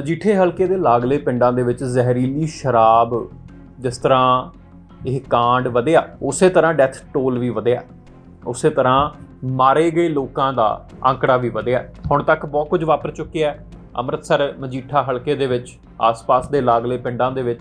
ਮਜੀਠੇ ਹਲਕੇ ਦੇ ਲਾਗਲੇ ਪਿੰਡਾਂ ਦੇ ਵਿੱਚ ਜ਼ਹਿਰੀਲੀ ਸ਼ਰਾਬ ਜਿਸ ਤਰ੍ਹਾਂ ਇਹ ਕਾਂਡ ਵਧਿਆ, ਉਸੇ ਤਰ੍ਹਾਂ ਡੈਥ ਟੋਲ ਵੀ ਵਧਿਆ। ਉਸੇ ਤਰ੍ਹਾਂ ਮਾਰੇ ਗਏ ਲੋਕਾਂ ਦਾ ਅੰਕੜਾ ਵੀ ਵਧਿਆ। ਹੁਣ ਤੱਕ ਬਹੁਤ ਕੁਝ ਵਾਪਰ ਚੁੱਕਿਆ ਹੈ। ਅੰਮ੍ਰਿਤਸਰ ਮਜੀਠਾ ਹਲਕੇ ਦੇ ਵਿੱਚ, ਆਸ-ਪਾਸ ਦੇ ਲਾਗਲੇ ਪਿੰਡਾਂ ਦੇ ਵਿੱਚ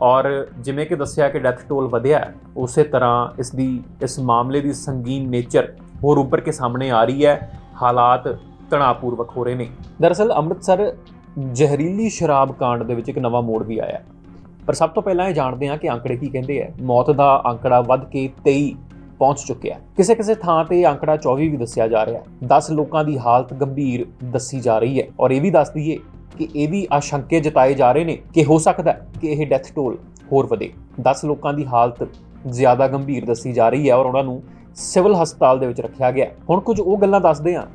ਔਰ ਜਿਵੇਂ ਕਿ ਦੱਸਿਆ ਕਿ ਡੈਥ ਟੋਲ ਵਧਿਆ ਉਸੇ ਤਰ੍ਹਾਂ ਇਸ ਦੀ, ਇਸ ਮਾਮਲੇ ਦੀ ਸੰਗੀਨ ਨੇਚਰ ਹੋਰ ਉੱਪਰ ਕੇ ਸਾਹਮਣੇ ਆ ਰਹੀ ਹੈ। ਹਾਲਾਤ ਤਣਾਅਪੂਰਵਕ ਹੋ ਰਹੇ ਨੇ। ਦਰਅਸਲ ਅੰਮ੍ਰਿਤਸਰ ਜ਼ਹਿਰੀਲੀ ਸ਼ਰਾਬ ਕਾਂਡ ਦੇ ਵਿੱਚ ਇੱਕ ਨਵਾਂ ਮੋੜ ਵੀ ਆਇਆ। ਪਰ ਸਭ ਤੋਂ ਪਹਿਲਾਂ ਇਹ ਜਾਣਦੇ ਹਾਂ ਕਿ ਅੰਕੜੇ ਕੀ ਕਹਿੰਦੇ ਆ। ਮੌਤ ਦਾ ਅੰਕੜਾ ਵੱਧ ਕੇ 23 ਪਹੁੰਚ ਚੁੱਕਿਆ। ਕਿਸੇ ਕਿਸੇ ਥਾਂ ਤੇ ਅੰਕੜਾ 24 ਵੀ ਦੱਸਿਆ ਜਾ ਰਿਹਾ ਹੈ। 10 ਲੋਕਾਂ ਦੀ ਹਾਲਤ ਗੰਭੀਰ ਦੱਸੀ ਜਾ ਰਹੀ ਹੈ। ਔਰ ਇਹ ਵੀ ਦੱਸ ਦਈਏ ਕਿ ਇਹ ਵੀ ਆਸ਼ੰਕੇ ਜਤਾਏ ਜਾ ਰਹੇ ਨੇ ਕਿ ਹੋ ਸਕਦਾ ਕਿ ਇਹ ਡੈਥ ਟੋਲ ਹੋਰ ਵਧੇ। 10 ਲੋਕਾਂ ਦੀ ਹਾਲਤ ਜ਼ਿਆਦਾ ਗੰਭੀਰ ਦੱਸੀ ਜਾ ਰਹੀ ਹੈ ਔਰ ਉਹਨਾਂ ਨੂੰ ਸਿਵਲ ਹਸਪਤਾਲ ਦੇ ਵਿੱਚ ਰੱਖਿਆ ਗਿਆ ਹੁਣ ਕੁਝ ਉਹ ਗੱਲਾਂ ਦੱਸਦੇ ਹਾਂ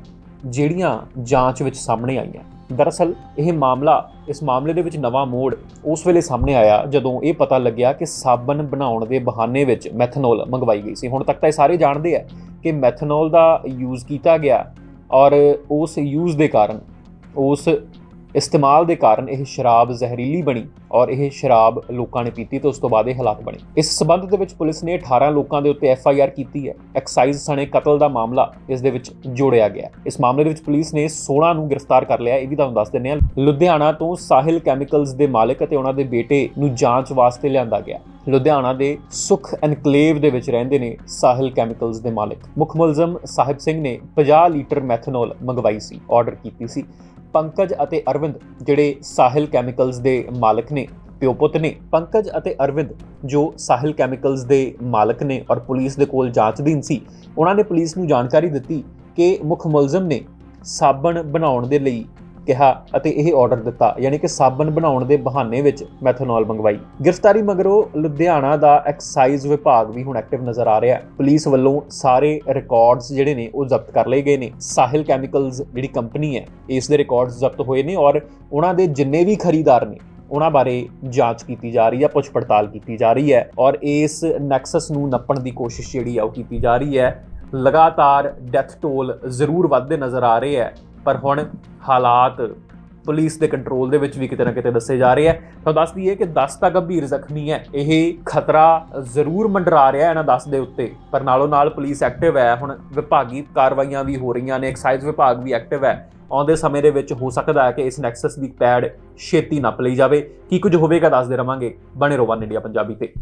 ਜਿਹੜੀਆਂ ਜਾਂਚ ਵਿੱਚ ਸਾਹਮਣੇ ਆਈਆਂ। ਦਰਅਸਲ ਇਹ ਮਾਮਲਾ ਇਸ ਮਾਮਲੇ ਦੇ ਵਿੱਚ ਨਵਾਂ ਮੋੜ ਉਸ ਵੇਲੇ ਸਾਹਮਣੇ ਆਇਆ ਜਦੋਂ ਇਹ ਪਤਾ ਲੱਗਿਆ ਕਿ ਸਾਬਣ ਬਣਾਉਣ ਦੇ ਬਹਾਨੇ ਵਿੱਚ ਮੈਥਨੋਲ ਮੰਗਵਾਈ ਗਈ ਸੀ। ਹੁਣ ਤੱਕ ਤਾਂ ਇਹ ਸਾਰੇ ਜਾਣਦੇ ਆ ਕਿ ਮੈਥਨੋਲ ਦਾ ਯੂਜ਼ ਕੀਤਾ ਗਿਆ ਔਰ ਉਸ ਯੂਜ਼ ਦੇ ਕਾਰਨ ਉਸ ਇਸਤੇਮਾਲ ਦੇ ਕਾਰਨ ਇਹ ਸ਼ਰਾਬ ਜ਼ਹਿਰੀਲੀ ਬਣੀ ਔਰ ਇਹ ਸ਼ਰਾਬ ਲੋਕਾਂ ਨੇ ਪੀਤੀ ਤੇ ਉਸ ਤੋਂ ਬਾਅਦ ਇਹ ਹਾਲਾਤ ਬਣੇ। ਇਸ ਸਬੰਧ ਦੇ ਵਿੱਚ ਪੁਲਿਸ ਨੇ 18 ਲੋਕਾਂ ਦੇ ਉੱਤੇ ਐਫ ਆਈ ਆਰ ਕੀਤੀ ਹੈ। ਐਕਸਾਈਜ਼ ਸਣੇ ਕਤਲ ਦਾ ਮਾਮਲਾ ਇਸ ਦੇ ਵਿੱਚ ਜੋੜਿਆ ਗਿਆ ਇਸ ਮਾਮਲੇ ਦੇ ਵਿੱਚ ਪੁਲਿਸ ਨੇ 16 ਨੂੰ ਗ੍ਰਿਫਤਾਰ ਕਰ ਲਿਆ ਇਹ ਵੀ ਤੁਹਾਨੂੰ ਦੱਸ ਦਿੰਦੇ ਹਾਂ। ਲੁਧਿਆਣਾ ਤੋਂ ਸਾਹਿਲ ਕੈਮੀਕਲਸ ਦੇ ਮਾਲਕ ਅਤੇ ਉਹਨਾਂ ਦੇ ਬੇਟੇ ਨੂੰ ਜਾਂਚ ਵਾਸਤੇ ਲਿਆਂਦਾ ਗਿਆ ਲੁਧਿਆਣਾ ਦੇ ਸੁਖ ਐਨਕਲੇਵ ਦੇ ਵਿੱਚ ਰਹਿੰਦੇ ਨੇ ਸਾਹਿਲ ਕੈਮੀਕਲਸ ਦੇ ਮਾਲਕ। ਮੁੱਖ ਮੁਲਜ਼ਮ ਸਾਹਿਬ ਸਿੰਘ ਨੇ 50 ਲੀਟਰ ਮੈਥਨੋਲ ਮੰਗਵਾਈ ਸੀ ਆਰਡਰ ਕੀਤੀ ਸੀ। ਪੰਕਜ ਅਤੇ ਅਰਵਿੰਦ, ਜਿਹੜੇ ਸਾਹਿਲ ਕੈਮੀਕਲਸ ਦੇ ਮਾਲਕ ਨੇ, ਪਿਓ ਪੁੱਤ ਨੇ, ਪੰਕਜ ਅਤੇ ਅਰਵਿੰਦ, ਜੋ ਸਾਹਿਲ ਕੈਮੀਕਲਸ ਦੇ ਮਾਲਕ ਨੇ ਔਰ ਪੁਲਿਸ ਦੇ ਕੋਲ ਜਾਂਚ ਜਾਂਚਧੀਨ ਸੀ, ਉਹਨਾਂ ਨੇ ਪੁਲਿਸ ਨੂੰ ਜਾਣਕਾਰੀ ਦਿੱਤੀ ਕਿ ਮੁੱਖ ਮੁਲਜ਼ਮ ਨੇ ਸਾਬਣ ਬਣਾਉਣ ਦੇ ਲਈ ਕਿਹਾ ਅਤੇ ਇਹ ਆਰਡਰ ਦਿੱਤਾ, ਯਾਨੀ ਕਿ ਸਾਬਣ ਬਣਾਉਣ ਦੇ ਬਹਾਨੇ ਵਿੱਚ ਮੈਥਨੋਲ ਮੰਗਵਾਈ। ਗ੍ਰਿਫਤਾਰੀ ਮਗਰੋਂ ਲੁਧਿਆਣਾ ਦਾ ਐਕਸਾਈਜ਼ ਵਿਭਾਗ ਵੀ ਹੁਣ ਐਕਟਿਵ ਨਜ਼ਰ ਆ ਰਿਹਾ ਹੈ। ਪੁਲਿਸ ਵੱਲੋਂ ਸਾਰੇ ਰਿਕਾਰਡਸ ਜਿਹੜੇ ਨੇ, ਉਹ ਜ਼ਬਤ ਕਰ ਲਏ ਗਏ ਨੇ। ਸਾਹਿਲ ਕੈਮੀਕਲਸ ਜਿਹੜੀ ਕੰਪਨੀ ਹੈ, ਇਸ ਦੇ ਰਿਕਾਰਡਸ ਜ਼ਬਤ ਹੋਏ ਨੇ ਔਰ ਉਹਨਾਂ ਦੇ ਜਿੰਨੇ ਵੀ ਖਰੀਦਾਰ ਨੇ, ਉਹਨਾਂ ਬਾਰੇ ਜਾਂਚ ਕੀਤੀ ਜਾ ਰਹੀ ਹੈ ਪੁੱਛ ਪੜਤਾਲ ਕੀਤੀ ਜਾ ਰਹੀ ਹੈ ਔਰ ਇਸ ਨੈਕਸਸ ਨੂੰ ਨੱਪਣ ਦੀ ਕੋਸ਼ਿਸ਼ ਜਿਹੜੀ ਆ, ਉਹ ਕੀਤੀ ਜਾ ਰਹੀ ਹੈ। ਲਗਾਤਾਰ ਡੈਥ ਟੋਲ ਜ਼ਰੂਰ ਵੱਧਦੇ ਨਜ਼ਰ ਆ ਰਹੇ ਹੈ। ਪਰ ਹੁਣ ਹਾਲਾਤ ਪੁਲਿਸ ਦੇ ਕੰਟਰੋਲ ਦੇ ਵਿੱਚ ਵੀ ਕਿਤੇ ਨਾ ਕਿਤੇ ਦੱਸੇ ਜਾ ਰਹੇ ਹੈ ਤਾਂ ਦੱਸ ਦਈਏ ਕਿ 10 ਤਾਂ ਗੰਭੀਰ ਜ਼ਖਮੀ ਹੈ। ਇਹ ਖਤਰਾ ਜ਼ਰੂਰ ਮੰਡਰਾ ਰਿਹਾ ਇਹਨਾਂ 10 ਦੇ ਉੱਤੇ। ਪਰ ਨਾਲੋਂ ਨਾਲ ਪੁਲਿਸ ਐਕਟਿਵ ਹੈ। ਹੁਣ ਵਿਭਾਗੀ ਕਾਰਵਾਈਆਂ ਵੀ ਹੋ ਰਹੀਆਂ ਨੇ। ਐਕਸਾਈਜ਼ ਵਿਭਾਗ ਵੀ ਐਕਟਿਵ ਹੈ। ਆਉਂਦੇ ਸਮੇਂ ਦੇ ਵਿੱਚ ਹੋ ਸਕਦਾ ਹੈ ਕਿ ਇਸ ਨੈਕਸਸ ਦੀ ਪੈੜ ਛੇਤੀ ਨੱਪ ਲਈ ਜਾਵੇ। ਕੀ ਕੁਝ ਹੋਵੇਗਾ ਦੱਸਦੇ ਰਵਾਂਗੇ। ਬਣੇ ਰਹੋ ਵਨ ਇੰਡੀਆ ਪੰਜਾਬੀ ਤੇ।